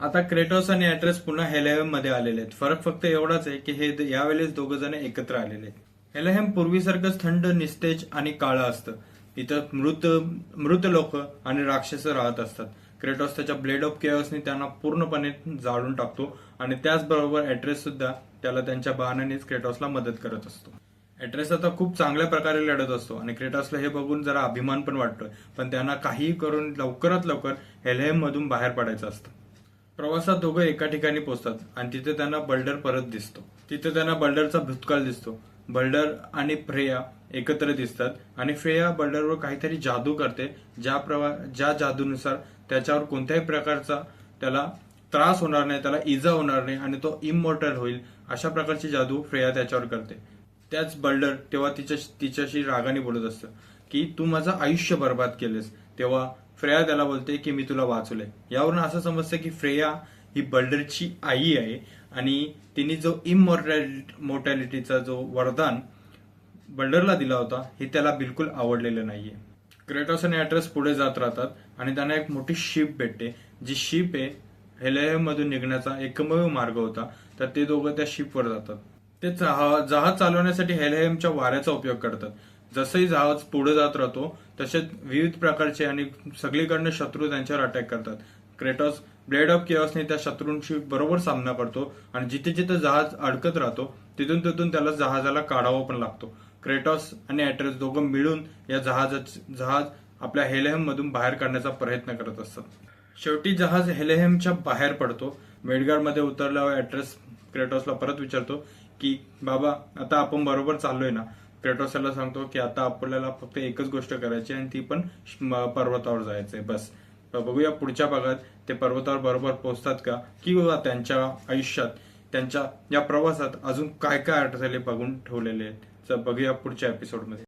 आता क्रेटोस आणि ऍट्रेस पुन्हा हेलेहममध्ये आलेले आहेत. फरक फक्त एवढाच आहे की हे यावेळेस दोघ जण एकत्र आलेले आहेत. हेलेहम पूर्वीसारखंच थंड निस्तेज आणि काळं असतं. इथं मृत मृत लोक आणि राक्षस राहत असतात. क्रेटोस त्याच्या ब्लेड ऑफ केअर्सनी त्यांना पूर्णपणे जाळून टाकतो आणि त्याचबरोबर ऍड्रेस सुद्धा त्याला त्यांच्या बाणानेच क्रेटॉसला मदत करत असतो. ऍड्रेस आता खूप चांगल्या प्रकारे लढत असतो आणि क्रेटॉसला हे बघून जरा अभिमान पण वाटतोय. पण त्यांना काहीही करून लवकरात लवकर हेलेहम मधून बाहेर पडायचं असतं. प्रवासात दोघं एका ठिकाणी पोहोचतात आणि तिथे त्यांना बल्डर परत दिसतो. तिथे त्यांना बल्डरचा भूतकाळ दिसतो. बल्डर आणि फ्रेया एकत्र दिसतात आणि फ्रेया बल्डरवर काहीतरी जादू करते. ज्या प्रवा ज्या जादूनुसार त्याच्यावर कोणत्याही प्रकारचा त्याला त्रास होणार नाही त्याला इजा होणार नाही आणि तो इमोर्टल होईल अशा प्रकारची जादू फ्रेया त्याच्यावर करते. त्याच बल्डर तेव्हा तिच्या तिच्याशी रागाने बोलत असतं की तू माझं आयुष्य बर्बाद केलेस. तेव्हा फ्रेया त्याला बोलते की मी तुला वाचवलंय. यावरून असं समजतं की फ्रेया ही बल्डरची आई आहे आणि तिने जो इमोर्टॅलिटी मोर्टॅलिटीचा जो वरदान बल्डरला दिला होता हे त्याला बिलकुल आवडलेलं नाहीये. क्रेटॉस आणि ऍट्रस पुढे जात राहतात आणि त्यांना एक मोठी शिप भेटते. जी शिप आहे हेलेहम मधून निघण्याचा एकमेव मार्ग होता. तर ते दोघं त्या शिपवर जातात. ते जहा- जहाज चालवण्यासाठी हेलेहमच्या वाऱ्याचा उपयोग करतात. जसंही जहाज पुढे जात राहतो तसेच विविध प्रकारचे आणि सगळीकडनं शत्रू त्यांच्यावर अटॅक करतात. क्रेटॉस ब्लेड ऑफ केअसने त्या शत्रूंशी बरोबर सामना करतो आणि जिथे जिथे जहाज अडकत राहतो तिथून तिथून त्याला जहाजाला काढावा पण लागतो. क्रेटॉस आणि ॲट्रेस दोघं मिळून या जहाजाच जहाज आपल्या हेलेहम मधून बाहेर काढण्याचा प्रयत्न करत असतात. शेवटी जहाज हेलेहेमच्या बाहेर पडतो. मेडगाडमध्ये उतरल्यावर ऍट्रेस क्रेटॉसला परत विचारतो की बाबा आता आपण बरोबर चाललोय ना? क्रेटॉस सांगतो की आता आपल्याला फक्त एकच गोष्ट करायची आणि ती पण पर्वतावर जायचंय बस. बघूया पुढच्या भागात ते पर्वतावर बरोबर पोहोचतात का? किंवा त्यांच्या आयुष्यात त्यांच्या या प्रवासात अजून काय काय अडथळे बघून ठेवलेले आहेत. तर बघूया पुढच्या एपिसोडमध्ये